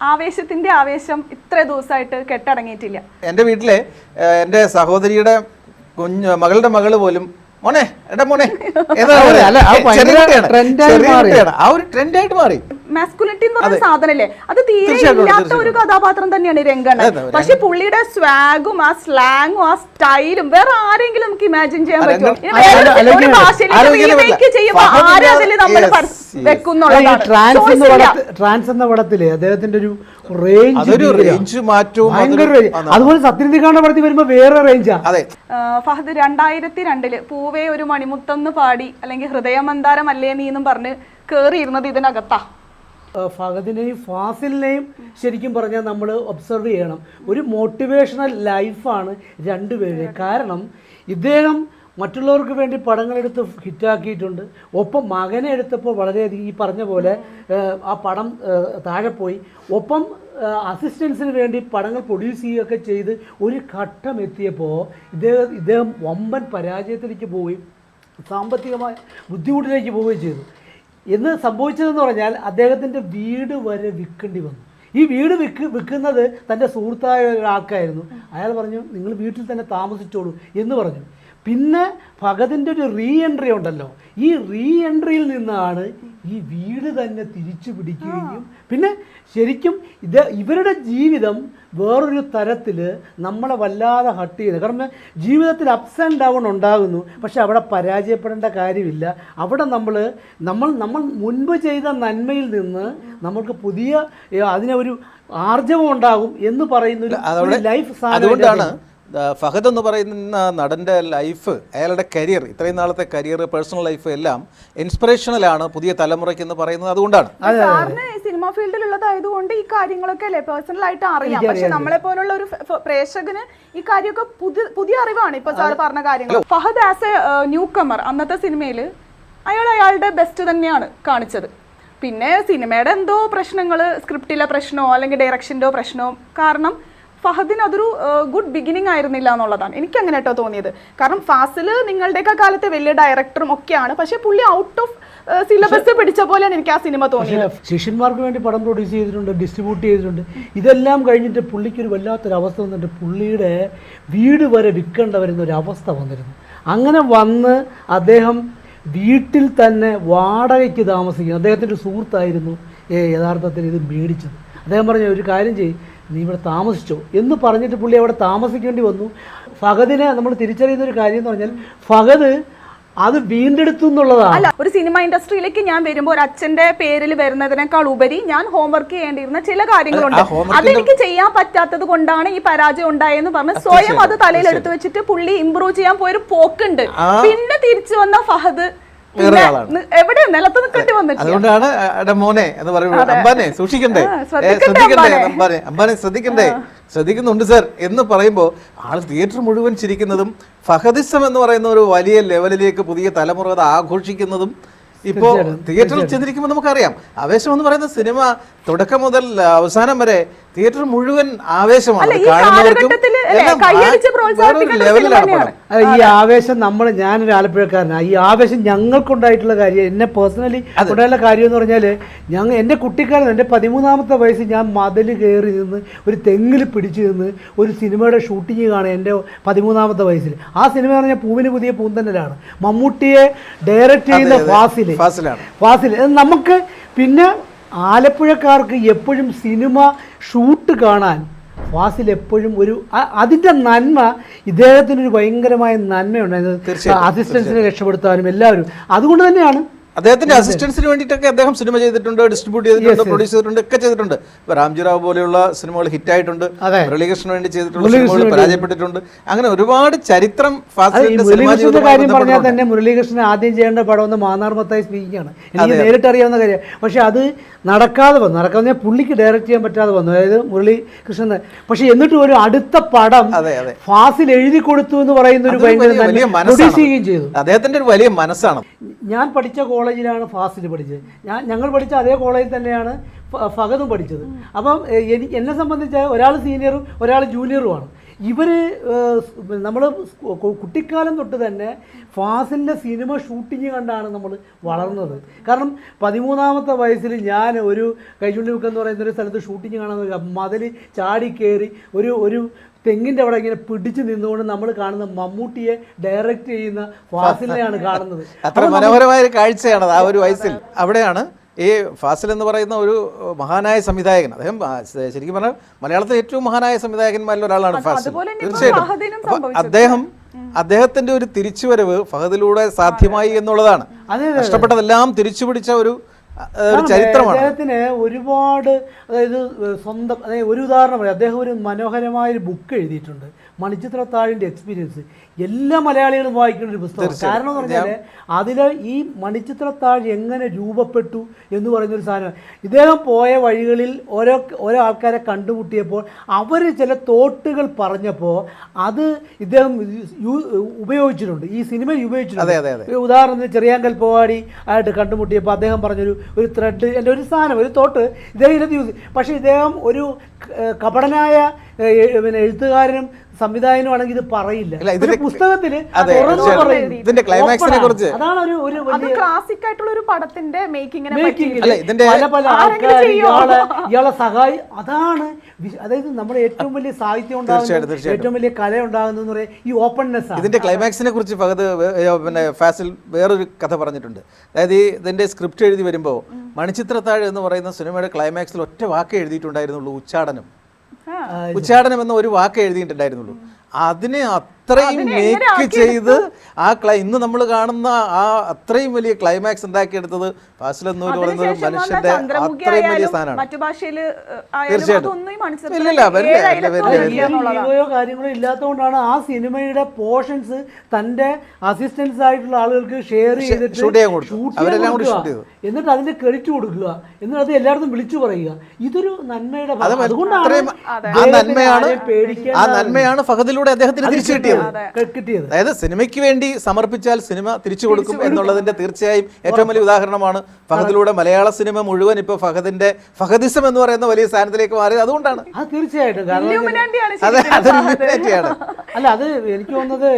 ആവേശത്തിന്റെ ആവേശം ഇത്ര ദിവസമായിട്ട് കെട്ടടങ്ങിയിട്ടില്ല. എന്റെ വീട്ടിലെ എന്റെ എന്റെ സഹോദരിയുടെ കുഞ്ഞ് മകളുടെ മകൾ പോലും മോനെ എടാ മോനെ അല്ല. ആ ഒരു ട്രെൻഡായിട്ട് മാറി. മാസ്കുലിറ്റി എന്ന് പറയുന്ന സാധനല്ലേ? അത് തീരെ ഇല്ലാത്ത ഒരു കഥാപാത്രം തന്നെയാണ് രംഗണ്. പക്ഷെ പുള്ളിയുടെ സ്വാഗും ആ സ്ലാങ്ങും ആ സ്റ്റൈലും വേറെ ആരെങ്കിലും നമുക്ക് ഇമാജിൻ ചെയ്യാൻ പറ്റുമോ? ഭാഷയിലേക്ക് ആരെങ്കിലും remake അല്ല. ചെയ്യുമ്പോ ഫഹദിന്റെ- ആരും അതിൽ നമ്മൾ ട്രാൻസ് എന്ന Choice ട്രാൻസ് എന്ന പടത്തിൽ അദ്ദേഹത്തിന്റെ ഒരു റേഞ്ച് അതൊരു റേഞ്ച് മാറ്റവും. അതുപോലെ സത്യനിധികാണ്ട പടത്തിൽ വരുമ്പോ വേറെ റേഞ്ചാ അതെ. ഫഹദ് രണ്ടായിരത്തി രണ്ടിൽ പൂവേ ഒരു മണിമുത്തെന്ന് പാടി അല്ലെങ്കിൽ ഹൃദയമന്താരം അല്ലേ നീ എന്നും പറഞ്ഞ് കേറിയിരുന്നത് ഇതിനകത്താ. ഫഹദിനെയും ഫാസിലിനെയും ശരിക്കും പറഞ്ഞാൽ നമ്മൾ ഒബ്സർവ് ചെയ്യണം. ഒരു മോട്ടിവേഷണൽ ലൈഫാണ് രണ്ടുപേരെ കാരണം ഇദ്ദേഹം മറ്റുള്ളവർക്ക് വേണ്ടി പടങ്ങളെടുത്ത് ഹിറ്റാക്കിയിട്ടുണ്ട്. ഒപ്പം മകനെ എടുത്തപ്പോൾ വളരെയധികം ഈ പറഞ്ഞ പോലെ ആ പടം താഴെ പോയി. ഒപ്പം അസിസ്റ്റൻസിന് വേണ്ടി പടങ്ങൾ പ്രൊഡ്യൂസ് ചെയ്യുകയൊക്കെ ചെയ്ത് ഒരു ഘട്ടം എത്തിയപ്പോൾ ഇദ്ദേഹം ഇദ്ദേഹം വമ്പൻ പരാജയത്തിലേക്ക് പോവുകയും സാമ്പത്തികമായ ബുദ്ധിമുട്ടിലേക്ക് പോവുകയും ചെയ്തു. എന്ന് സംഭവിച്ചതെന്ന് പറഞ്ഞാൽ അദ്ദേഹത്തിന്റെ വീട് വരെ വിൽക്കേണ്ടി വന്നു. ഈ വീട് വിൽക്ക് വിൽക്കുന്നത് തന്റെ സുഹൃത്തായ ഒരാൾക്കായിരുന്നു. അയാൾ പറഞ്ഞു നിങ്ങൾ വീട്ടിൽ തന്നെ താമസിച്ചോളൂ എന്ന് പറഞ്ഞു. പിന്നെ ഭഗതിന്റെ ഒരു റീ എൻട്രി ഉണ്ടല്ലോ. ഈ റീ എൻട്രിയിൽ നിന്നാണ് ഈ വീട് തന്നെ തിരിച്ചു പിടിക്കുകയും പിന്നെ ശരിക്കും ഇത് ഇവരുടെ ജീവിതം വേറൊരു തരത്തിൽ നമ്മളെ വല്ലാതെ ഹട്ട് ചെയ്യുന്നത് കാരണം ജീവിതത്തിൽ അപ്സ് ആൻഡ് ഡൗൺ ഉണ്ടാകുന്നു. പക്ഷെ അവിടെ പരാജയപ്പെടേണ്ട കാര്യമില്ല. അവിടെ നമ്മൾ നമ്മൾ നമ്മൾ മുൻപ് ചെയ്ത നന്മയിൽ നിന്ന് നമുക്ക് പുതിയ അതിനെ ഒരു ആർജവം ഉണ്ടാകും എന്ന് പറയുന്ന ഒരു- ലൈഫ് അതുകൊണ്ടാണ് ആ, ഫഹദ് എന്ന് പറയുന്ന നടന്റെ ലൈഫ് അയാളുടെ കരിയർ ഇത്രയും നാളത്തെ കരിയർ പേഴ്സണൽ ലൈഫ് എല്ലാം ഇൻസ്പിറേഷണലാണ് പുതിയ തലമുറയ്ക്ക് എന്ന് പറയുന്നത് അതുകൊണ്ടാണ്. സിനിമാ ഫീൽഡിലുള്ളതായതുകൊണ്ട് ഈ കാര്യങ്ങളൊക്കെ അല്ലേ പേഴ്സണൽ ആയിട്ട് അറിയാം. പക്ഷെ നമ്മളെ പോലുള്ള ഒരു പ്രേക്ഷകന് ഈ കാര്യമൊക്കെ പുതിയ പുതിയ അറിവാണ് ഇപ്പൊ സാർ പറഞ്ഞ കാര്യങ്ങൾ. Fahad as a newcomer അന്നത്തെ സിനിമയിൽ അയാൾ അയാളുടെ ബെസ്റ്റ് തന്നെയാണ് കാണിച്ചത്. പിന്നെ സിനിമയുടെ എന്തോ പ്രശ്നങ്ങൾ സ്ക്രിപ്റ്റിലെ പ്രശ്നമോ അല്ലെങ്കിൽ ഡയറക്ഷന്റെ പ്രശ്നമോ കാരണം ഫഹദിന് അതൊരു ഗുഡ് ബിഗിനിങ് ആയിരുന്നില്ല എന്നുള്ളതാണ്. എനിക്ക് അങ്ങനെ കേട്ടോ തോന്നിയത്. കാരണം ഫാസിൽ നിങ്ങളുടെയൊക്കെ കാലത്തെ വലിയ ഡയറക്ടറും ഒക്കെയാണ്. പക്ഷെ പുള്ളി ഔട്ട് ഓഫ് സിലബസ് പിടിച്ച പോലെയാണ് എനിക്ക് ആ സിനിമ തോന്നിയത്. ശിഷ്യന്മാർക്ക് വേണ്ടി പടം പ്രൊഡ്യൂസ് ചെയ്തിട്ടുണ്ട് ഡിസ്ട്രിബ്യൂട്ട് ചെയ്തിട്ടുണ്ട്. ഇതെല്ലാം കഴിഞ്ഞിട്ട് പുള്ളിക്കൊരു വല്ലാത്തൊരു അവസ്ഥ വന്നിട്ട് പുള്ളിയുടെ വീട് വരെ വിൽക്കേണ്ട വരുന്ന ഒരു അവസ്ഥ വന്നിരുന്നു. അങ്ങനെ വന്ന് അദ്ദേഹം വീട്ടിൽ തന്നെ വാടകയ്ക്ക് താമസിക്കുന്നു. അദ്ദേഹത്തിന്റെ ഒരു സുഹൃത്തായിരുന്നു യഥാർത്ഥത്തിൽ ഇത് മേടിച്ചത്. അദ്ദേഹം പറഞ്ഞ ഒരു കാര്യം ചെയ്യും നീ ഇവിടെ താമസിച്ചോ? എന്ന് പറഞ്ഞിട്ട് പുള്ളി അവിടെ താമസിക്കേണ്ടി വന്നു. ഫഹദിനെ നമ്മൾ തിരിച്ചറിയുന്ന ഒരു കാര്യം എന്ന് പറഞ്ഞാൽ ഫഹദ് അത് വീണ്ടെടുത്തു എന്നുള്ളതാണ്. അല്ല ഒരു സിനിമ ഇൻഡസ്ട്രിയിലേക്ക് ഞാൻ വരുമ്പോൾ ഒരു അച്ഛന്റെ പേരിൽ വരുന്നതിനേക്കാൾ ഉപരി ഞാൻ ഹോംവർക്ക് ചെയ്യേണ്ടിയിരുന്ന ചില കാര്യങ്ങളുണ്ട് അതെനിക്ക് ചെയ്യാൻ പറ്റാത്തത് കൊണ്ടാണ് ഈ പരാജയം ഉണ്ടായെന്ന് പറഞ്ഞ് സ്വയം അത് തലയിൽ എടുത്തു വെച്ചിട്ട് പുള്ളി ഇമ്പ്രൂവ് ചെയ്യാൻ പോയൊരു പോക്കുണ്ട്. പിന്നെ തിരിച്ചു വന്ന ഫഹദ് വേറെ ആളാണ്. എവിടെ? നിലത്ത് നിൽക്കേണ്ടി വന്നിട്ട് അതുകൊണ്ടാണ് മോനെ എന്ന് പറയുമ്പോൾ അമ്പാനെ സൂക്ഷിക്കണ്ടേ? ശ്രദ്ധിക്കണ്ടേ അമ്പാനെ? അമ്പാനെ ശ്രദ്ധിക്കണ്ടേ? ശ്രദ്ധിക്കുന്നുണ്ട് സർ. എന്ന് പറയുമ്പോൾ ആൾ തിയേറ്റർ മുഴുവൻ ചിരിക്കുന്നതും ഫഹദിസം എന്ന് പറയുന്ന ഒരു വലിയ ലെവലിലേക്ക് പുതിയ തലമുറ ആഘോഷിക്കുന്നതും ഇപ്പോ തിയേറ്ററിൽ ചെന്നിരിക്കുമ്പോൾ നമുക്കറിയാം. ആവേശം എന്ന് പറയുന്ന സിനിമ തുടക്കം മുതൽ അവസാനം വരെ തിയേറ്റർ മുഴുവൻ ആവേശമാണ്. ഈ കാണുന്നവർക്കും ആവേശം നമ്മൾ ഞാനൊരു ആലപ്പുഴക്കാരനാണ് ഈ ആവേശം ഞങ്ങൾക്കുണ്ടായിട്ടുള്ള കാര്യം എന്നെ പേഴ്സണലി ഉണ്ടായുള്ള കാര്യം എന്ന് പറഞ്ഞാൽ ഞങ്ങൾ എന്റെ കുട്ടിക്കാലം എന്റെ പതിമൂന്നാമത്തെ വയസ്സിൽ ഞാൻ മതിൽ കയറി നിന്ന് ഒരു തെങ്ങിൽ പിടിച്ചു നിന്ന് ഒരു സിനിമയുടെ ഷൂട്ടിങ് കാണുക എന്റെ പതിമൂന്നാമത്തെ വയസ്സിൽ ആ സിനിമ പറഞ്ഞാൽ പൂവിന് പുതിയ പൂന്തന്നലാണ്. മമ്മൂട്ടിയെ ഡയറക്റ്റ് ചെയ്യുന്ന അതെ. ഫാസിൽ. ഫാസിൽ നമുക്ക് പിന്നെ ആലപ്പുഴക്കാർക്ക് എപ്പോഴും സിനിമ ഷൂട്ട് കാണാൻ ഫാസിൽ എപ്പോഴും ഒരു അതിന്റെ അതിന്റെ നന്മ ഇദ്ദേഹത്തിനൊരു ഭയങ്കരമായ നന്മയുണ്ടായിരുന്നു അസിസ്റ്റൻസിനെ രക്ഷപ്പെടുത്താനും എല്ലാവരും. അതുകൊണ്ട് തന്നെയാണ് അദ്ദേഹത്തിന്റെ അസിസ്റ്റൻസിന് വേണ്ടിയിട്ടൊക്കെ അദ്ദേഹം സിനിമ ചെയ്തിട്ടുണ്ട് ഡിസ്ട്രിബ്യൂട്ട് ചെയ്തിട്ടുണ്ട് പ്രൊഡ്യൂസ് ചെയ്തിട്ടുണ്ട് ഒക്കെ ചെയ്തിട്ടുണ്ട്. ഇപ്പൊ രാംജിറാവ് പോലെയുള്ള സിനിമകൾ ഹിറ്റ് ആയിട്ടുണ്ട്. മുരളീകൃഷ്ണന് വേണ്ടി ചെയ്തിട്ടുള്ള സിനിമകൾ പരാജയപ്പെട്ടിട്ടുണ്ട്. അങ്ങനെ ഒരുപാട് ചരിത്രം മുരളീകൃഷ്ണന്റെ കാര്യം പറഞ്ഞാൽ തന്നെ മുരളീകൃഷ്ണൻ ആദ്യം ചെയ്യേണ്ട പടം ഒന്ന് മാന്നാർമത്തായി സ്പീക്കിംഗ് ആണ് എനിക്ക് നേരിട്ട് അറിയാവുന്ന കാര്യം പക്ഷെ അത് നടക്കാതെ വന്നു. നടക്കാതെ പുള്ളിക്ക് ഡയറക്റ്റ് ചെയ്യാൻ പറ്റാതെ വന്നു. അതായത് മുരളീകൃഷ്ണൻ പക്ഷെ എന്നിട്ട് ഒരു അടുത്ത പടം ഫാസിൽ എഴുതി കൊടുത്തു എന്ന് പറയുന്ന ഒരു ഭയങ്കര പ്രൊഡ്യൂസ് ചെയ്യുകയും ചെയ്തു. അദ്ദേഹത്തിന്റെ ഒരു വലിയ മനസ്സാണ്. ഞാൻ പഠിച്ച കോളേജിലാണ് ഫാസിൽ പഠിച്ചത്. ഞാൻ ഞങ്ങൾ പഠിച്ച അതേ കോളേജിൽ തന്നെയാണ് ഫഹദും പഠിച്ചത്. അപ്പം എനിക്ക് എന്നെ സംബന്ധിച്ച് ഒരാൾ സീനിയറും ഒരാൾ ജൂനിയറുമാണ്. ഇവർ നമ്മൾ കുട്ടിക്കാലം തൊട്ട് തന്നെ ഫാസിലിന്റെ സിനിമ ഷൂട്ടിങ് കണ്ടാണ് നമ്മൾ വളർന്നത്. കാരണം പതിമൂന്നാമത്തെ വയസ്സിൽ ഞാൻ ഒരു കൈചുണ്ടിമുക്ക് എന്ന് പറയുന്ന ഒരു സ്ഥലത്ത് ഷൂട്ടിങ് കാണാൻ മതിൽ ചാടി കയറി ഒരു ഒരു തെങ്ങിന്റെ അവിടെ ഇങ്ങനെ പിടിച്ചു നിന്നുകൊണ്ട് നമ്മൾ കാണുന്ന മമ്മൂട്ടിയെ ഡയറക്റ്റ് ചെയ്യുന്ന ഫാസിലിനെയാണ് കാണുന്നത്. അത്ര മനോഹരമായ ഒരു കാഴ്ചയാണ് ആ ഒരു വയസ്സിൽ. അവിടെയാണ് ഈ ഫാസിൽ എന്ന് പറയുന്ന ഒരു മഹാനായ സംവിധായകൻ അദ്ദേഹം ശരിക്കും പറഞ്ഞാൽ മലയാളത്തിലെ ഏറ്റവും മഹാനായ സംവിധായകന്മാരിൽ ഒരാളാണ് ഫാസിൽ. തീർച്ചയായിട്ടും. അദ്ദേഹം അദ്ദേഹത്തിന്റെ ഒരു തിരിച്ചുവരവ് ഫഹദിലൂടെ സാധ്യമായി എന്നുള്ളതാണ്. നഷ്ടപ്പെട്ടതെല്ലാം തിരിച്ചു പിടിച്ച ഒരു ഒരു ചരിത്രമാണ്. അദ്ദേഹത്തിന് ഒരുപാട് അതായത് സ്വന്തം അതായത് ഒരു ഉദാഹരണം പറയാം. അദ്ദേഹം ഒരു മനോഹരമായ ഒരു ബുക്ക് എഴുതിയിട്ടുണ്ട്. മണിച്ചിത്രത്താഴിന്റെ എക്സ്പീരിയൻസ് എല്ലാ മലയാളികളും വായിക്കുന്ന ഒരു പുസ്തകം കാരണം എന്ന് പറഞ്ഞാൽ അതിൽ ഈ മണിച്ചിത്രത്താഴ് എങ്ങനെ രൂപപ്പെട്ടു എന്ന് പറയുന്നൊരു സാധനം ഇദ്ദേഹം പോയ വഴികളിൽ ഓരോ ഓരോ ആൾക്കാരെ കണ്ടുമുട്ടിയപ്പോൾ അവർ ചില തോട്ടുകൾ പറഞ്ഞപ്പോൾ അത് ഇദ്ദേഹം ഉപയോഗിച്ചിട്ടുണ്ട്. ഈ സിനിമയിൽ ഉപയോഗിച്ചിട്ടുണ്ട്. അതെ, അതെ, അതെ. ഉദാഹരണത്തിന് ചെറിയാങ്കൽ പോവാടി ആയിട്ട് കണ്ടുമുട്ടിയപ്പോൾ അദ്ദേഹം പറഞ്ഞൊരു ഒരു ത്രെഡ് എന്റെ ഒരു സാധനം ഒരു തോട്ട് ഇദ്ദേഹം ഇതിനകത്ത് യൂസ് പക്ഷേ ഇദ്ദേഹം ഒരു കപടനായ പിന്നെ എഴുത്തുകാരനും സംവിധായകനുമാണെങ്കിൽ ഇത് പറയില്ല. ഇതിന്റെ- പുസ്തകത്തിൽ. ഇതിന്റെ ക്ലൈമാക്സിനെ കുറിച്ച്. അതാണ് ഒരു ഒരു അത് ക്ലാസിക് ആയിട്ടുള്ള ഒരു പടത്തിന്റെ മേക്കിങ്ങിനെ പല പല ആൾക്കാർ ഇയാളെ ഇയാളെ സഹായി അതാണ് അതായത് നമ്മുടെ ഏറ്റവും വലിയ സാഹിത്യം ഉണ്ടാകുന്നത് ഏറ്റവും വലിയ കല ഉണ്ടാകുന്നത് ഈ ഓപ്പൺനെസ് ആണ്. ഇതിന്റെ ക്ലൈമാക്സിനെ കുറിച്ച് ഫഹദ് പിന്നെ ഫാസിൽ വേറൊരു കഥ പറഞ്ഞിട്ടുണ്ട്. അതായത് ഈ ഇതിന്റെ സ്ക്രിപ്റ്റ് എഴുതി വരുമ്പോൾ മണിച്ചിത്രത്താഴ് എന്ന് പറയുന്ന സിനിമയുടെ ക്ലൈമാക്സിൽ ഒറ്റ വാക്ക് എഴുതിയിട്ടുണ്ടായിരുന്നുള്ളൂ ഉച്ചാടനം. ഉച്ചാടനം എന്ന ഒരു വാക്ക് എഴുതിയിട്ടുണ്ടായിരുന്നുള്ളൂ. അതിനെ അത്രയും മേക്ക് ചെയ്ത് ആ ക്ലൈ ഇന്ന് നമ്മൾ കാണുന്ന ആ അത്രയും വലിയ ക്ലൈമാക്സ് ഉണ്ടാക്കിയെടുത്തത് ഫാസിൽ എന്ന് പറയുന്ന ഒരു മനുഷ്യന്റെ അത്രയും വലിയ സ്ഥാനമാണ്. തീർച്ചയായിട്ടും. ഇല്ലില്ല, വരില്ല, കാര്യങ്ങളോ ഇല്ലാത്തതുകൊണ്ടാണ് ആ സിനിമയുടെ പോർഷൻസ് തന്റെ അസിസ്റ്റൻസ് ആയിട്ടുള്ള ആളുകൾക്ക് ഷെയർ ചെയ്തിട്ട്. എന്നിട്ട് അതിന്റെ ക്രെഡിറ്റ് കൊടുക്കുക. എന്നിട്ട് അത് എല്ലായിടത്തും വിളിച്ചു പറയുക. ഇതൊരു നന്മയുടെ. അതുകൊണ്ടാണ് നന്മയാണ് ആ നന്മയാണ് ഫഹദിലൂടെ അദ്ദേഹത്തിന് തിരിച്ചു കിട്ടിയത്. കിട്ടിയത്. അതായത് സിനിമയ്ക്ക് വേണ്ടി സമർപ്പിച്ചാൽ സിനിമ തിരിച്ചു കൊടുക്കും എന്നുള്ളതിന്റെ തീർച്ചയായും ഏറ്റവും വലിയ ഉദാഹരണമാണ് ഫഹദിലൂടെ മലയാള സിനിമ മുഴുവൻ ഇപ്പൊ ഫഹദിന്റെ ഫഹദിസം എന്ന് പറയുന്ന വലിയ സ്ഥാനത്തിലേക്ക് മാറിയത് അതുകൊണ്ടാണ്. അത് തീർച്ചയായിട്ടും അല്ല അത് എനിക്ക് തോന്നുന്നത്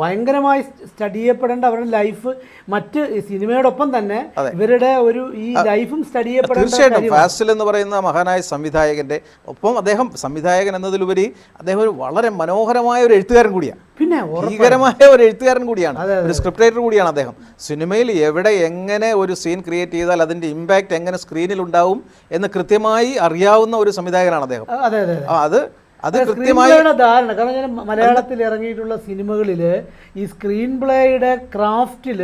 ഭയങ്കരമായി സ്റ്റഡി ചെയ്യപ്പെടേണ്ട അവരുടെ ലൈഫ് മറ്റ് സിനിമയോടൊപ്പം തന്നെ ഇവരുടെ ഒരു ഈ ലൈഫും സ്റ്റഡി ചെയ്യപ്പെടേണ്ട തീർച്ചയായിട്ടും. കാര്യമാണ്. ഫാസിൽ എന്ന് പറയുന്ന മഹാനായ സംവിധായകന്റെ ഒപ്പം അദ്ദേഹം സംവിധായകൻ എന്നതിലുപരി അദ്ദേഹം ഒരു വളരെ മനോഹരമായ ഒരു എഴുത്തുകാരൻ കൂടിയാണ്. പിന്നെ ഭീകരമായ ഒരു എഴുത്തുകാരൻ കൂടിയാണ്. ഒരു സ്ക്രിപ്റ്റ് റൈറ്റർ കൂടിയാണ് അദ്ദേഹം. സിനിമയിൽ എവിടെ എങ്ങനെ ഒരു സീൻ ക്രിയേറ്റ് ചെയ്താൽ അതിന്റെ ഇമ്പാക്റ്റ് എങ്ങനെ സ്ക്രീനിൽ ഉണ്ടാവും എന്ന് കൃത്യമായി അറിയാവുന്ന ഒരു സംവിധായകനാണ് അദ്ദേഹം. അതെ അതെ കൃത്യമായി ധാരണ കാരണം ഞാൻ മലയാളത്തിൽ ഇറങ്ങിയിട്ടുള്ള സിനിമകളിൽ ഈ സ്ക്രീൻ പ്ലേയുടെ ക്രാഫ്റ്റിൽ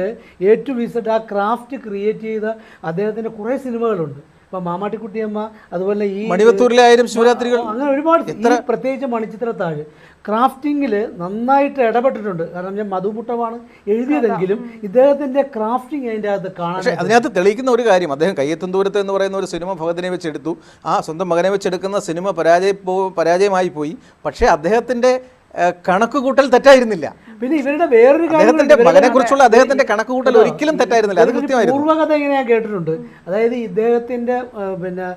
ഏറ്റവും വിസിറ്റ് ആ ക്രാഫ്റ്റ് ക്രിയേറ്റ് ചെയ്ത അദ്ദേഹത്തിന്റെ കുറേ സിനിമകളുണ്ട്. ഇപ്പം മാമാട്ടിക്കുട്ടിയമ്മ അതുപോലെ ഈ മണിവത്തൂരിലെ ആയിരം ശിവരാത്രികൾ. അങ്ങനെ ഒരുപാട് പ്രത്യേകിച്ച് മണിച്ചിത്രത്താഴ് ക്രാഫ്റ്റിങ്ങിൽ നന്നായിട്ട് ഇടപെട്ടിട്ടുണ്ട്. കാരണം ഞാൻ മധുമുട്ടമാണ് എഴുതിയതെങ്കിലും ഇദ്ദേഹത്തിന്റെ ക്രാഫ്റ്റിംഗ് അതിന്റെ അകത്ത് കാണാൻ പക്ഷേ അതിനകത്ത് തെളിയിക്കുന്ന ഒരു കാര്യം അദ്ദേഹം കയ്യെത്തും ദൂരത്ത് എന്ന് പറയുന്ന ഒരു സിനിമ ഭഗതിനെ വെച്ചെടുത്തു. ആ സ്വന്തം മകനെ വെച്ചെടുക്കുന്ന സിനിമ പരാജയ പോ- പരാജയമായി പോയി. പക്ഷേ അദ്ദേഹത്തിന്റെ കണക്കുകൂട്ടൽ തെറ്റായിരുന്നില്ല. പിന്നെ ഇവരുടെ വേറൊരു കാര്യം അദ്ദേഹത്തിന്റെ ഇവരുടെ മകനെ കുറിച്ചുള്ള അദ്ദേഹത്തിന്റെ കണക്കുകൂട്ടൽ ഒരിക്കലും തെറ്റായിരുന്നില്ല. അത് കൃത്യമായിരുന്നു. പൂർവകഥ ഇങ്ങനെ ഞാൻ കേട്ടിട്ടുണ്ട്? അതായത് ഇദ്ദേഹത്തിന്റെ പിന്നെ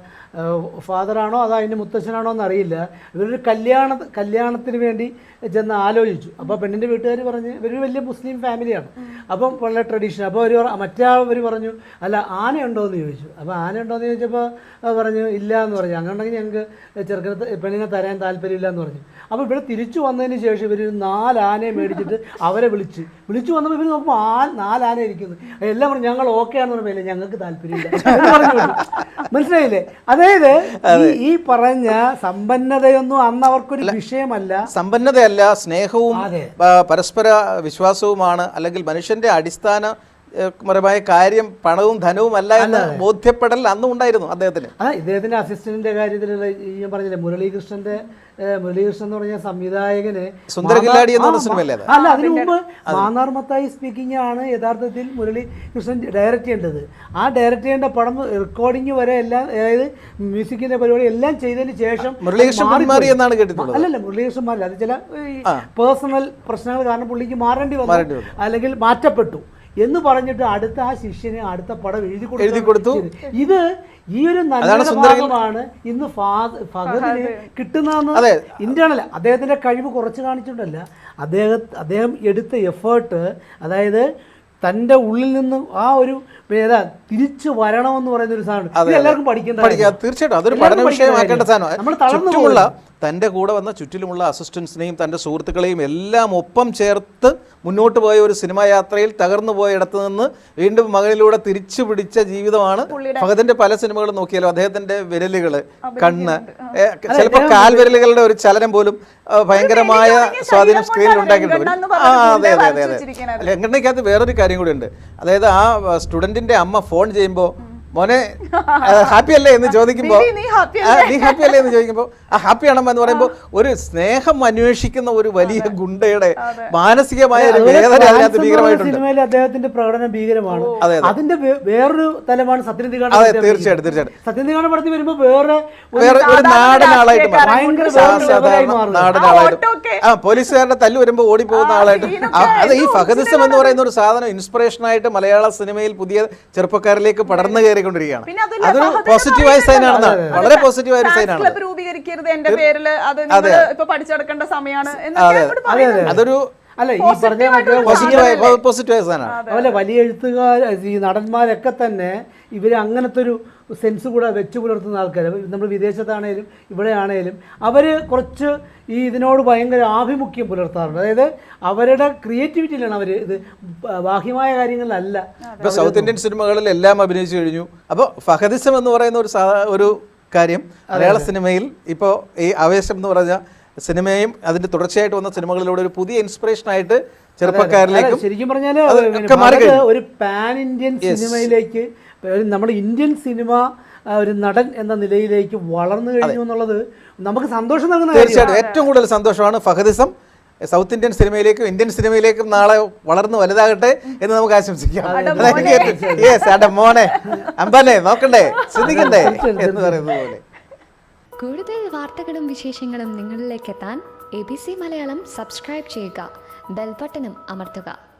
ഫാദറാണോ അതോ അതിന്റെ മുത്തച്ഛനാണോ എന്നറിയില്ല. ഇവരൊരു കല്യാണ കല്യാണത്തിന് വേണ്ടി ചെന്ന് ആലോചിച്ചു. അപ്പോൾ പെണ്ണിന്റെ വീട്ടുകാർ പറഞ്ഞ് ഇവരൊരു വലിയ മുസ്ലിം ഫാമിലിയാണ്. അപ്പം വളരെ ട്രഡീഷൻ അപ്പോൾ അവർ മറ്റേ അവർ പറഞ്ഞു അല്ല ആനയുണ്ടോ എന്ന് ചോദിച്ചു. അപ്പോൾ ആനയുണ്ടോ എന്ന് ചോദിച്ചപ്പോൾ പറഞ്ഞു ഇല്ല എന്ന് പറഞ്ഞു. അങ്ങനെ ഉണ്ടെങ്കിൽ ഞങ്ങൾക്ക് ചെറുക്കനെ പെണ്ണിനെ തരാൻ താല്പര്യമില്ല എന്ന് പറഞ്ഞു. അപ്പോൾ ഇവിടെ തിരിച്ചു വന്നതിന് ശേഷം ഇവർ നാല് ആനയെ മേടിച്ചിട്ട് അവരെ വിളിച്ച്. വിളിച്ചു വന്നപ്പോൾ ഇവർ നോക്കുമ്പോൾ ആ നാലാന ഇരിക്കുന്നു എല്ലാം പറഞ്ഞു ഞങ്ങൾ ഓക്കെ ആണെന്ന് പറയുമ്പോൾ ഞങ്ങൾക്ക് താല്പര്യമില്ല. മനസ്സിലായില്ലേ? അതായത് ഈ- ഈ പറഞ്ഞ സമ്പന്നതയൊന്നും അന്ന് അവർക്കൊരു വിഷയമല്ല. സമ്പന്നതയല്ല സ്നേഹവും പരസ്പര വിശ്വാസവുമാണ്. അല്ലെങ്കിൽ മനുഷ്യന്റെ അടിസ്ഥാന പരമായ കാര്യം പണവും ധനവും അല്ല എന്ന് ബോധ്യപ്പെടൽ അന്നും ഉണ്ടായിരുന്നു അദ്ദേഹത്തിന്. ആ ഇദ്ദേഹത്തിന്റെ അസിസ്റ്റന്റിന്റെ കാര്യത്തിലുള്ള ഞാൻ പറഞ്ഞില്ലേ മുരളീകൃഷ്ണന്റെ മുരളീകൃഷ്ണൻ എന്ന് പറഞ്ഞ സംവിധായകന് സുന്ദരകില്ലാടി എന്ന് പറഞ്ഞ സിനിമയല്ലേ അല്ല അതിനു മുമ്പ് മാന്നാർ മത്തായി സ്പീക്കിംഗ് ആണ് യഥാർത്ഥത്തിൽ മുരളീകൃഷ്ണൻ ഡയറക്റ്റ് ചെയ്യേണ്ടത്. ആ ഡയറക്റ്റ് ചെയ്യേണ്ട പടം റെക്കോർഡിംഗ് വരെ എല്ലാം അതായത് മ്യൂസിക്കിന്റെ പരിപാടി എല്ലാം ചെയ്തതിന് ശേഷം മുരളീകൃഷ്ണൻ മാറി എന്നാണ് കേട്ടിട്ടുള്ളത്. അല്ലല്ല മുരളീകൃഷ്ണൻ മാറില്ല. അത് ചില പേഴ്സണൽ പ്രശ്നങ്ങൾ കാരണം പുള്ളിക്ക് മാറേണ്ടി വന്നു. അല്ലെങ്കിൽ മാറ്റപ്പെട്ടു. എന്ന് പറഞ്ഞിട്ട് അടുത്ത ആ ശിഷ്യന് അടുത്ത പടം എഴുതി എഴുതി കൊടുത്തു. ഇത് ഈ ഒരു നല്ല ഭാഗമാണ് ഇന്ന് ഫഹദിന് കിട്ടുന്നതെന്ന്. ഇന്റേണൽ അദ്ദേഹത്തിന്റെ കഴിവ് കുറച്ച് കാണിച്ചിട്ടല്ല. അദ്ദേഹം അദ്ദേഹം എടുത്ത എഫേർട്ട് അതായത് തന്റെ ഉള്ളിൽ നിന്ന് ആ ഒരു ഏതാ തിരിച്ചു വരണമെന്ന് പറയുന്ന ഒരു സാധനം ഇത് എല്ലാവർക്കും പഠിക്കേണ്ട. തീർച്ചയായിട്ടും. അതൊരു പഠന വിഷയമാക്കേണ്ട സാധനം നമ്മൾ തളർന്നു തന്റെ കൂടെ വന്ന ചുറ്റിലുമുള്ള അസിസ്റ്റൻസിനെയും തന്റെ സുഹൃത്തുക്കളെയും എല്ലാം ഒപ്പം ചേർത്ത് മുന്നോട്ട് പോയ ഒരു സിനിമാ യാത്രയിൽ തകർന്നു പോയ ഇടത്ത് നിന്ന് വീണ്ടും മകളിലൂടെ തിരിച്ചു പിടിച്ച ജീവിതമാണ് ഭഗതന്റെ പല സിനിമകളും നോക്കിയാലും അദ്ദേഹത്തിന്റെ വിരലുകൾ കണ്ണ്. ചിലപ്പോൾ കാൽവിരലുകളുടെ ഒരു ചലനം പോലും ഭയങ്കരമായ സ്വാധീനം സ്ക്രീനിൽ ഉണ്ടാക്കിയിട്ടുണ്ട്. ആ അതെ അതെ അതെ അതെ. ലങ്കണ്ണയ്ക്കകത്ത് വേറൊരു കാര്യം കൂടി ഉണ്ട്. അതായത് ആ സ്റ്റുഡന്റിന്റെ അമ്മ ഫോൺ ചെയ്യുമ്പോൾ മോനെ ഹാപ്പി അല്ലേ എന്ന് ചോദിക്കുമ്പോൾ നീ നീ ഹാപ്പി അല്ലേ എന്ന് ചോദിക്കുമ്പോൾ ആ ഹാപ്പി ആണെന്ന് എന്ന് പറയുമ്പോൾ ഒരു സ്നേഹം അന്വേഷിക്കുന്ന ഒരു വലിയ ഗുണ്ടയുടെ മാനസികമായ ഒരു വേദന അതിനകത്ത് ഭീകരമായിട്ടുണ്ട്. സിനിമയിൽ അദ്ദേഹത്തിന്റെ പ്രകടനം ഭീകരമാണ്. അതെ, അതെ. അതിന്റെ വേറൊരു തലമാണ് സത്യനിധികാണ് അതെ തീർച്ചയായിട്ടും തീർച്ചയായിട്ടും. സത്യനിധികാണ് പടത്തിൽ വരുമ്പോ വേറെ ഒരു വേറെ ഒരു നാടൻ ആളായിട്ട്. നാടൻ ആളായിട്ട്. ആ പോലീസുകാരുടെ തല്ല് വരുമ്പോൾ ഓടിപ്പോകുന്ന ആളായിട്ട്. അത് ഈ ഫഹദിസം എന്ന് പറയുന്ന ഒരു സാധനം ഇൻസ്പിറേഷൻ ആയിട്ട് മലയാള സിനിമയിൽ പുതിയ ചെറുപ്പക്കാരിലേക്ക് പടർന്നു കയറിക്കൊണ്ടിരിക്കുകയാണ് പിന്നെ അതൊരു പോസിറ്റീവായ സൈൻ ആണ് വളരെ പോസിറ്റീവായ രൂപീകരിക്കരുത് എന്റെ അത് നിങ്ങൾ ഇപ്പൊ പഠിച്ചെടുക്കേണ്ട സമയമാണ്. അതൊരു അല്ല ഈ പറഞ്ഞ വലിയ എഴുത്തുകാർ ഈ നടന്മാരൊക്കെ തന്നെ ഇവർ അങ്ങനത്തെ ഒരു സെൻസ് കൂടെ വെച്ച് പുലർത്തുന്ന ആൾക്കാർ നമ്മൾ വിദേശത്താണേലും ഇവിടെയാണേലും അവർ കുറച്ച് ഈ ഇതിനോട് ഭയങ്കര ആഭിമുഖ്യം പുലർത്താറുണ്ട്. അതായത് അവരുടെ ക്രിയേറ്റിവിറ്റിയിലാണ് അവർ ഇത് ബാഹ്യമായ കാര്യങ്ങളിലല്ല. ഇപ്പൊ സൗത്ത് ഇന്ത്യൻ സിനിമകളിൽ എല്ലാം അഭിനയിച്ചു കഴിഞ്ഞു. അപ്പോൾ ഫഹദിസം എന്ന് പറയുന്ന ഒരു സാധാ ഒരു കാര്യം മലയാള സിനിമയിൽ ഇപ്പോൾ ഈ ആവേശം എന്ന് പറഞ്ഞ സിനിമയും അതിന്റെ തുടർച്ചയായിട്ട് വന്ന സിനിമകളിലൂടെ ഒരു പുതിയ ഇൻസ്പിറേഷൻ ആയിട്ട് ചെറുപ്പക്കാരിലേക്ക് ശരിക്കും പറഞ്ഞാൽ. ഒരു പാൻ ഇന്ത്യൻ സിനിമയിലേക്ക് നമ്മുടെ ഇന്ത്യൻ സിനിമ ഒരു നടൻ എന്ന നിലയിലേക്ക് വളർന്നു കഴിഞ്ഞു എന്നുള്ളത് നമുക്ക് സന്തോഷം നൽകുന്ന കാര്യമാണ്. തീർച്ചയായിട്ടും. ഏറ്റവും കൂടുതൽ സന്തോഷമാണ് ഫഹദിസം. സൗത്ത് ഇന്ത്യൻ സിനിമയിലേക്കും ഇന്ത്യൻ സിനിമയിലേക്കും നാളെ വളർന്നു വലുതാകട്ടെ എന്ന് നമുക്ക് ആശംസിക്കാം. യെസ് അട മോനെ. അമ്പനെ നോക്കണ്ടേ? ശ്രദ്ധിക്കണ്ടേ? എന്ന് പറയുന്നത് പോലെ. കൂടുതൽ വാർത്തകളും വിശേഷങ്ങളും നിങ്ങളിലേക്ക് എത്താൻ A B C Malayalam subscribe ചെയ്യുക. ബെൽബട്ടനും അമർത്തുക.